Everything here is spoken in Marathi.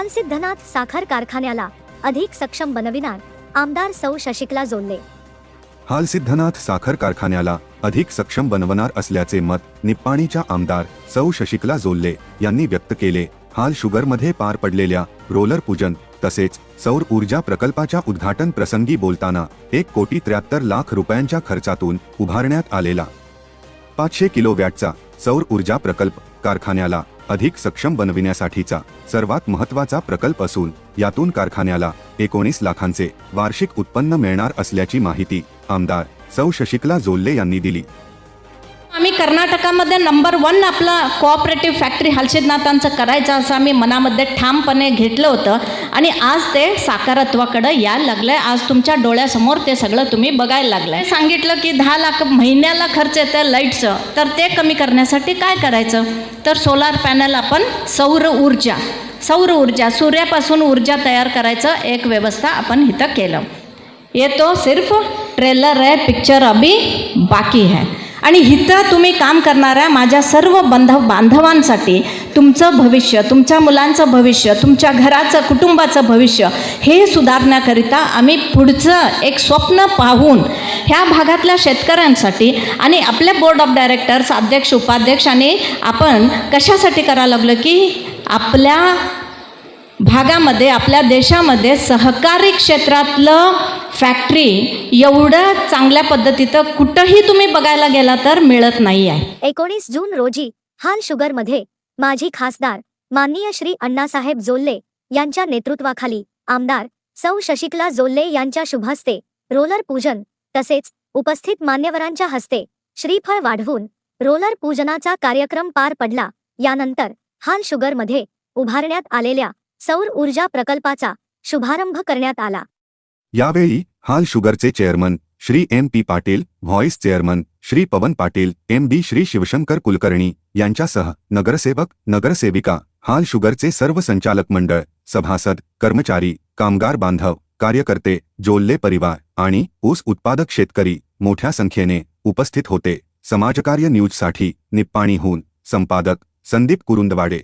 हाल सिद्धनाथ साखर कारखान्याला अधिक सक्षम बनविणार आमदार सौ शशिकला जोल्ले. हाल सिद्धनाथ साखर कारखान्याला अधिक सक्षम बनवणार असल्याचे मत निप्पाणीच्या आमदार सौ शशिकला जोल्ले यांनी व्यक्त केले. हाल शुगरमध्ये पार पडलेल्या रोलर पूजन तसेच सौर ऊर्जा प्रकल्पाच्या उद्घाटन प्रसंगी बोलताना एक कोटी त्र्याहत्तर लाख रुपयांच्या खर्चातून उभारण्यात आलेला पाचशे किलो वॅटचा सौर ऊर्जा प्रकल्प कारखान्याला अधिक सक्षम बनविण्यासाठीचा सर्वात महत्त्वाचा प्रकल्प असून यातून कारखान्याला एकोणीस लाखांचे वार्षिक उत्पन्न मिळणार असल्याची माहिती आमदार सौ शशिकला जोल्ले यांनी दिली. आम्ही कर्नाटकामध्ये नंबर वन आपला कोऑपरेटिव्ह फॅक्टरी हलसिद्धनाथांचं करायचं असं आम्ही मनामध्ये ठामपणे घेतलं होतं. आणि आज ते साकारत्वाकडं यायला लागलं आहे आज तुमच्या डोळ्यासमोर ते सगळं तुम्ही बघायला लागलं आहे सांगितलं की दहा लाख महिन्याला खर्च येतं लाईटचं. तर ते कमी करण्यासाठी काय करायचं? तर सोलार पॅनल आपण सौर ऊर्जा सौर ऊर्जा सूर्यापासून ऊर्जा तयार करायचं एक व्यवस्था आपण इथं केलं. ये तो सिर्फ ट्रेलर आहे पिक्चर अभी बाकी है आणि इथं तुम्ही काम करणाऱ्या माझ्या सर्व बंधव बांधवांसाठी तुमचं भविष्य तुमच्या मुलांचं भविष्य तुमच्या घराचं कुटुंबाचं भविष्य हे सुधारण्याकरिता आम्ही पुढचं एक स्वप्न पाहून ह्या भागातल्या शेतकऱ्यांसाठी आणि आपल्या बोर्ड ऑफ डायरेक्टर्स अध्यक्ष उपाध्यक्ष आणि आपण कशासाठी करायला लागलो की आपल्या भागामध्ये आपल्या देशामध्ये सहकारी क्षेत्रातलं फॅक्टरी एवढं चांगल्या पद्धतीचं कुठंही तुम्ही बघायला गेला तर मिळत नाही आहे. एकोणीस जून रोजी हाल शुगरमध्ये माजी खासदार माननीय श्री अण्णासाहेब जोल्ले यांच्या नेतृत्वाखाली आमदार सौ शशिकला जोल्ले यांच्या शुभहस्ते रोलर पूजन तसेच उपस्थित मान्यवरांच्या हस्ते श्रीफळ वाढवून रोलर पूजनाचा कार्यक्रम पार पडला. यानंतर हाल शुगरमध्ये उभारण्यात आलेल्या सौर ऊर्जा प्रकल्पाचा शुभारंभ करण्यात आला. यावेळी हाल शुगरचे chairman Shri M P Patil vice chairman Shri Pawan Patil M D Shri Shivshankar Kulkarni यांच्यासह नगरसेवक नगरसेविका हाल शुगरचे सर्व संचालक मंडळ सभासद कर्मचारी कामगार बांधव कार्यकर्ते जोल्ले परिवार आणि ऊस उत्पादक शेतकरी मोठ्या संख्येने उपस्थित होते. समाजकार्य न्यूजसाठी निप्पाणीहून संपादक संदीप कुरुंदवाडे.